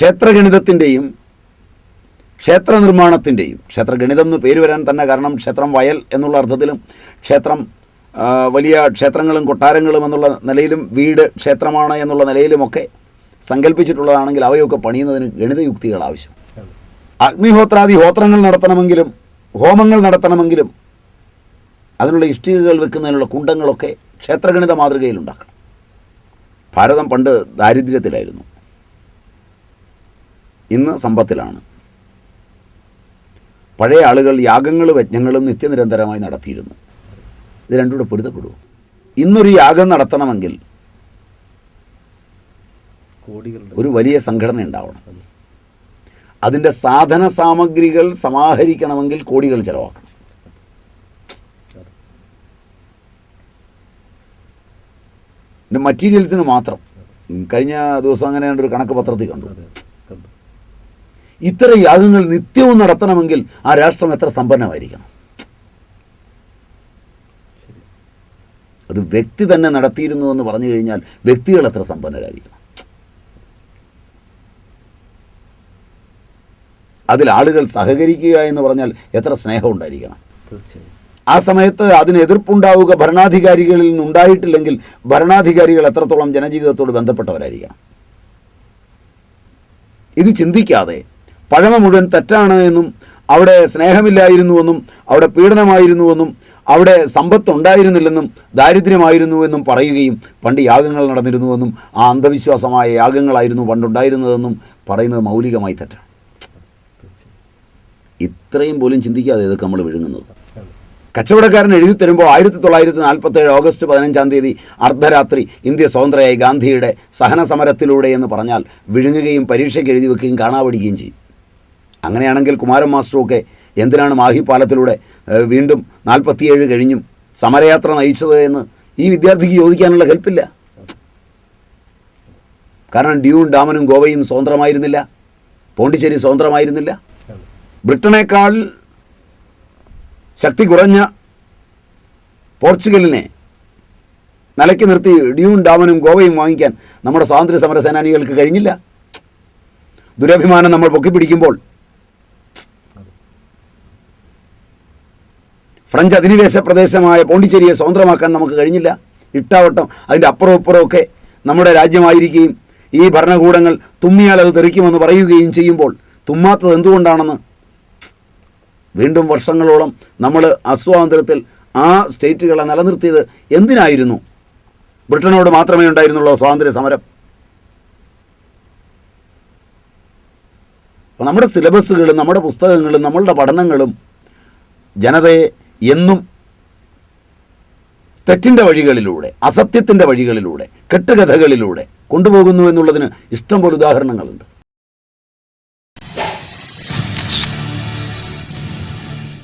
ക്ഷേത്രഗണിതത്തിന്റെയും ക്ഷേത്ര നിർമ്മാണത്തിന്റെയും ക്ഷേത്രഗണിതം എന്ന് പേര് വരാൻ തന്നെ കാരണം ക്ഷേത്രം വയൽ എന്നുള്ള അർത്ഥത്തിലും ക്ഷേത്രം വലിയ ക്ഷേത്രങ്ങളും കൊട്ടാരങ്ങളും എന്നുള്ള നിലയിലും വീട് ക്ഷേത്രമാണ് എന്നുള്ള നിലയിലുമൊക്കെ സങ്കല്പിച്ചിട്ടുള്ളതാണെങ്കിൽ അവയൊക്കെ പണിയുന്നതിന് ഗണിതയുക്തികൾ ആവശ്യം. അഗ്നിഹോത്രാദി ഹോത്രങ്ങൾ നടത്തണമെങ്കിലും ഹോമങ്ങൾ നടത്തണമെങ്കിലും അതിനുള്ള ഇഷ്ടികകൾ വെക്കുന്നതിനുള്ള കുണ്ടങ്ങളൊക്കെ ക്ഷേത്രഗണിത മാതൃകയിൽ ഉണ്ടാക്കണം. ഭാരതം പണ്ട് ദാരിദ്ര്യത്തിലായിരുന്നു. ഇന്ന് സമ്പത്തിലാണ്. പഴയ ആളുകൾ യാഗങ്ങളും യജ്ഞങ്ങളും നിത്യനിരന്തരമായി നടത്തിയിരുന്നു. ഇത് രണ്ടുകൂടെ പൊരുത്തപ്പെടുമോ ഇന്നൊരു യാഗം നടത്തണമെങ്കിൽ ഒരു വലിയ സംഘടന ഉണ്ടാവണം. അതിന്റെ സാധന സാമഗ്രികൾ സമാഹരിക്കണമെങ്കിൽ കോടികൾ ചിലവാക്കണം. പിന്നെ മറ്റീരിയൽസിന് മാത്രം. കഴിഞ്ഞ ദിവസം അങ്ങനെ ഒരു കണക്ക് പത്രത്തിൽ കണ്ടു. ഇത്തരം യാഗങ്ങൾ നിത്യവും നടത്തണമെങ്കിൽ ആ രാഷ്ട്രം എത്ര സമ്പന്നമായിരിക്കണം? അത് വ്യക്തി തന്നെ നടത്തിയിരുന്നു എന്ന് പറഞ്ഞു കഴിഞ്ഞാൽ വ്യക്തികൾ എത്ര സമ്പന്നരായിരിക്കണം? അതിൽ ആളുകൾ സഹകരിക്കുക എന്ന് പറഞ്ഞാൽ എത്ര സ്നേഹം ഉണ്ടായിരിക്കണം? തീർച്ചയായും. ആ സമയത്ത് അതിന് എതിർപ്പുണ്ടാവുക ഭരണാധികാരികളിൽ നിന്നുണ്ടായിട്ടില്ലെങ്കിൽ ഭരണാധികാരികൾ എത്രത്തോളം ജനജീവിതത്തോട് ബന്ധപ്പെട്ടവരായിരിക്കണം? ഇത് ചിന്തിക്കാതെ പഴമ മുഴുവൻ തെറ്റാണ് എന്നും അവിടെ സ്നേഹമില്ലായിരുന്നുവെന്നും അവിടെ പീഡനമായിരുന്നുവെന്നും അവിടെ സമ്പത്തുണ്ടായിരുന്നില്ലെന്നും ദാരിദ്ര്യമായിരുന്നുവെന്നും പറയുകയും പണ്ട് യാഗങ്ങൾ നടന്നിരുന്നുവെന്നും ആ അന്ധവിശ്വാസമായ യാഗങ്ങളായിരുന്നു പണ്ടുണ്ടായിരുന്നതെന്നും പറയുന്നത് മൗലികമായി തെറ്റാണ്. ഇത്രയും പോലും ചിന്തിക്കാതെ ഇതൊക്കെ നമ്മൾ വിഴുങ്ങുന്നത്. കച്ചവടക്കാരൻ എഴുതി തരുമ്പോൾ ആയിരത്തി തൊള്ളായിരത്തി നാൽപ്പത്തേഴ് ഓഗസ്റ്റ് പതിനഞ്ചാം തീയതി അർദ്ധരാത്രി ഇന്ത്യ സ്വതന്ത്രയായി ഗാന്ധിയുടെ സഹന സമരത്തിലൂടെ എന്ന് പറഞ്ഞാൽ വിഴുങ്ങുകയും പരീക്ഷയ്ക്ക് എഴുതി വെക്കുകയും കാണാപിടിക്കുകയും ചെയ്യും. അങ്ങനെയാണെങ്കിൽ കുമാരൻ മാസ്റ്ററുമൊക്കെ എന്തിനാണ് മാഹി പാലത്തിലൂടെ വീണ്ടും നാൽപ്പത്തിയേഴ് കഴിഞ്ഞും സമരയാത്ര നയിച്ചത് എന്ന് ഈ വിദ്യാർത്ഥിക്ക് ചോദിക്കാനുള്ള ഹെൽപ്പില്ല? കാരണം ഡ്യൂൺ ഡാമനും ഗോവയും സ്വതന്ത്രമായിരുന്നില്ല. പോണ്ടിച്ചേരി സ്വതന്ത്രമായിരുന്നില്ല. ബ്രിട്ടനേക്കാൾ ശക്തി കുറഞ്ഞ പോർച്ചുഗലിനെ നിലയ്ക്ക് നിർത്തി ഡ്യൂൺ ഡാമനും ഗോവയും വാങ്ങിക്കാൻ നമ്മുടെ സ്വാതന്ത്ര്യ സമര സേനാനികൾക്ക് കഴിഞ്ഞില്ല. ദുരഭിമാനം നമ്മൾ പൊക്കിപ്പിടിക്കുമ്പോൾ ഫ്രഞ്ച് അധിനിവേശ പ്രദേശമായ പോണ്ടിച്ചേരിയെ സ്വതന്ത്രമാക്കാൻ നമുക്ക് കഴിഞ്ഞില്ല. ഇട്ടാവട്ടം അതിന്റെ അപ്പുറം ഇപ്പുറം ഒക്കെ നമ്മുടെ രാജ്യമായിരിക്കുകയും ഈ ഭരണകൂടങ്ങൾ തുമ്മിയാൽ അത് തെറിക്കുമെന്ന് പറയുകയും ചെയ്യുമ്പോൾ തുമ്മാത്തത് എന്തുകൊണ്ടാണെന്ന് വീണ്ടും വർഷങ്ങളോളം നമ്മൾ അസ്വാതന്ത്ര്യത്തിൽ ആ സ്റ്റേറ്റുകളെ നിലനിർത്തിയത് എന്തിനായിരുന്നു? ബ്രിട്ടനോട് മാത്രമേ ഉണ്ടായിരുന്നുള്ളൂ സ്വാതന്ത്ര്യ സമരം. നമ്മുടെ സിലബസുകളും നമ്മുടെ പുസ്തകങ്ങളും നമ്മളുടെ പഠനങ്ങളും ജനതയെ എന്നും തെറ്റിന്റെ വഴികളിലൂടെ അസത്യത്തിന്റെ വഴികളിലൂടെ കെട്ടുകഥകളിലൂടെ കൊണ്ടുപോകുന്നു എന്നുള്ളതിന് ഇഷ്ടംപോലെ ഉദാഹരണങ്ങളുണ്ട്.